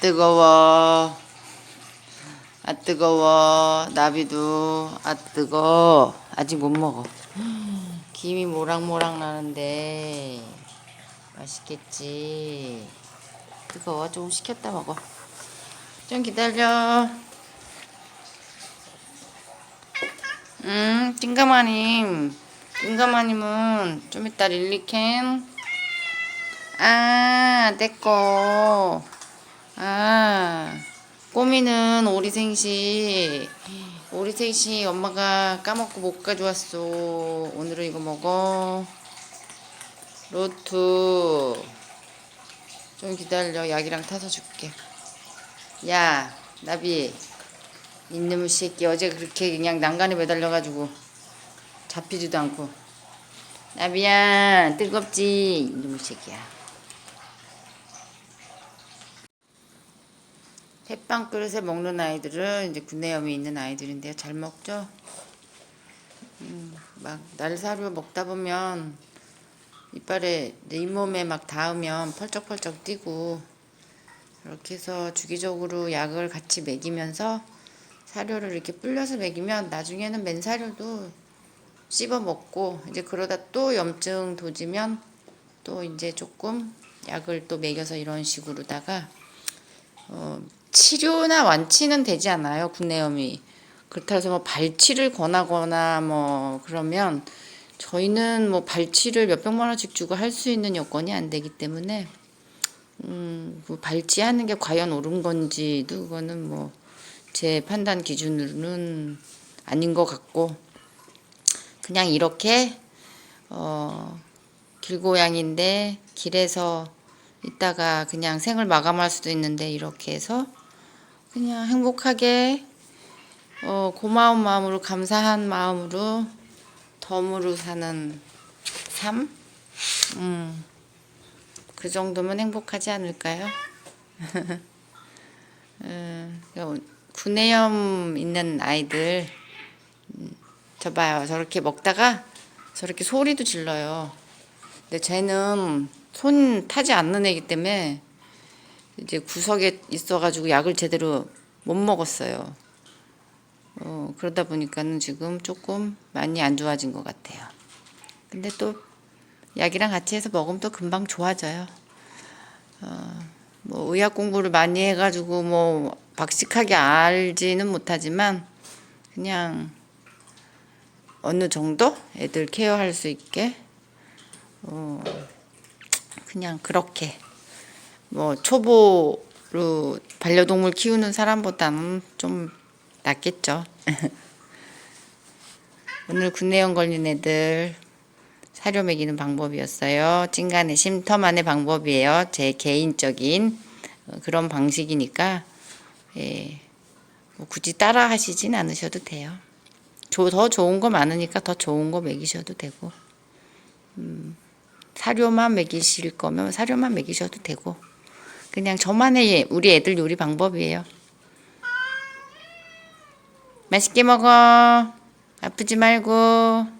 뜨거워. 아 뜨거워. 나비도 아 뜨거. 아직 못 먹어. 김이 모락모락 나는데 맛있겠지. 뜨거워. 조금 식혔다 먹어. 좀 기다려. 음, 띵가마님. 띵가마님은 좀 이따 릴리캔. 아, 내꺼. 아, 꼬미는 오리생시. 오리생시 엄마가 까먹고 못 가져왔어. 오늘은 이거 먹어. 로투. 좀 기다려. 약이랑 타서 줄게. 야, 나비. 이놈의 새끼 어제 그렇게 그냥 난간에 매달려가지고 잡히지도 않고. 나비야, 뜨겁지? 이놈의 새끼야. 햇빵 그릇에 먹는 아이들은 이제 구내염이 있는 아이들인데요. 잘 먹죠? 음, 막 날사료 먹다 보면 이빨에 내 잇몸에 막 닿으면 펄쩍펄쩍 뛰고 이렇게 해서 주기적으로 약을 같이 먹이면서 사료를 이렇게 불려서 먹이면 나중에는 맨 사료도 씹어 먹고 이제 그러다 또 염증 도지면 또 이제 조금 약을 또 먹여서 이런 식으로다가 어, 치료나 완치는 되지 않아요 구내염이. 그렇다 해서 뭐 발치를 권하거나 뭐 그러면 저희는 뭐 발치를 몇 백만 원씩 주고 할 수 있는 여건이 안 되기 때문에 음, 그 발치하는 게 과연 옳은 건지도 그거는 뭐 제 판단 기준으로는 아닌 것 같고 그냥 이렇게 어, 길고양인데 길에서 있다가 그냥 생을 마감할 수도 있는데 이렇게 해서 그냥 행복하게 어, 고마운 마음으로 감사한 마음으로 덤으로 사는 삶? 음, 그 정도면 행복하지 않을까요? 음, 구내염 있는 아이들 음, 저 봐요 저렇게 먹다가 저렇게 소리도 질러요 근데 쟤는 손 타지 않는 애기 때문에 이제 구석에 있어가지고 약을 제대로 못 먹었어요. 어, 그러다 보니까는 지금 조금 많이 안 좋아진 것 같아요. 근데 또 약이랑 같이 해서 먹으면 또 금방 좋아져요. 어, 뭐 의학 공부를 많이 해가지고 뭐 박식하게 알지는 못하지만 그냥 어느 정도 애들 케어할 수 있게 어 그냥 그렇게 뭐 초보로 반려동물 키우는 사람보다는 좀 낫겠죠. 오늘 구내염 걸린 애들 사료 먹이는 방법이었어요. 찐간의 쉼터만의 방법이에요. 제 개인적인 어, 그런 방식이니까 예, 뭐 굳이 따라 하시진 않으셔도 돼요. 조- 더 좋은 거 많으니까 더 좋은 거 먹이셔도 되고 음, 사료만 먹이실 거면 사료만 먹이셔도 되고 그냥 저만의 우리 애들 요리 방법이에요. 맛있게 먹어. 아프지 말고.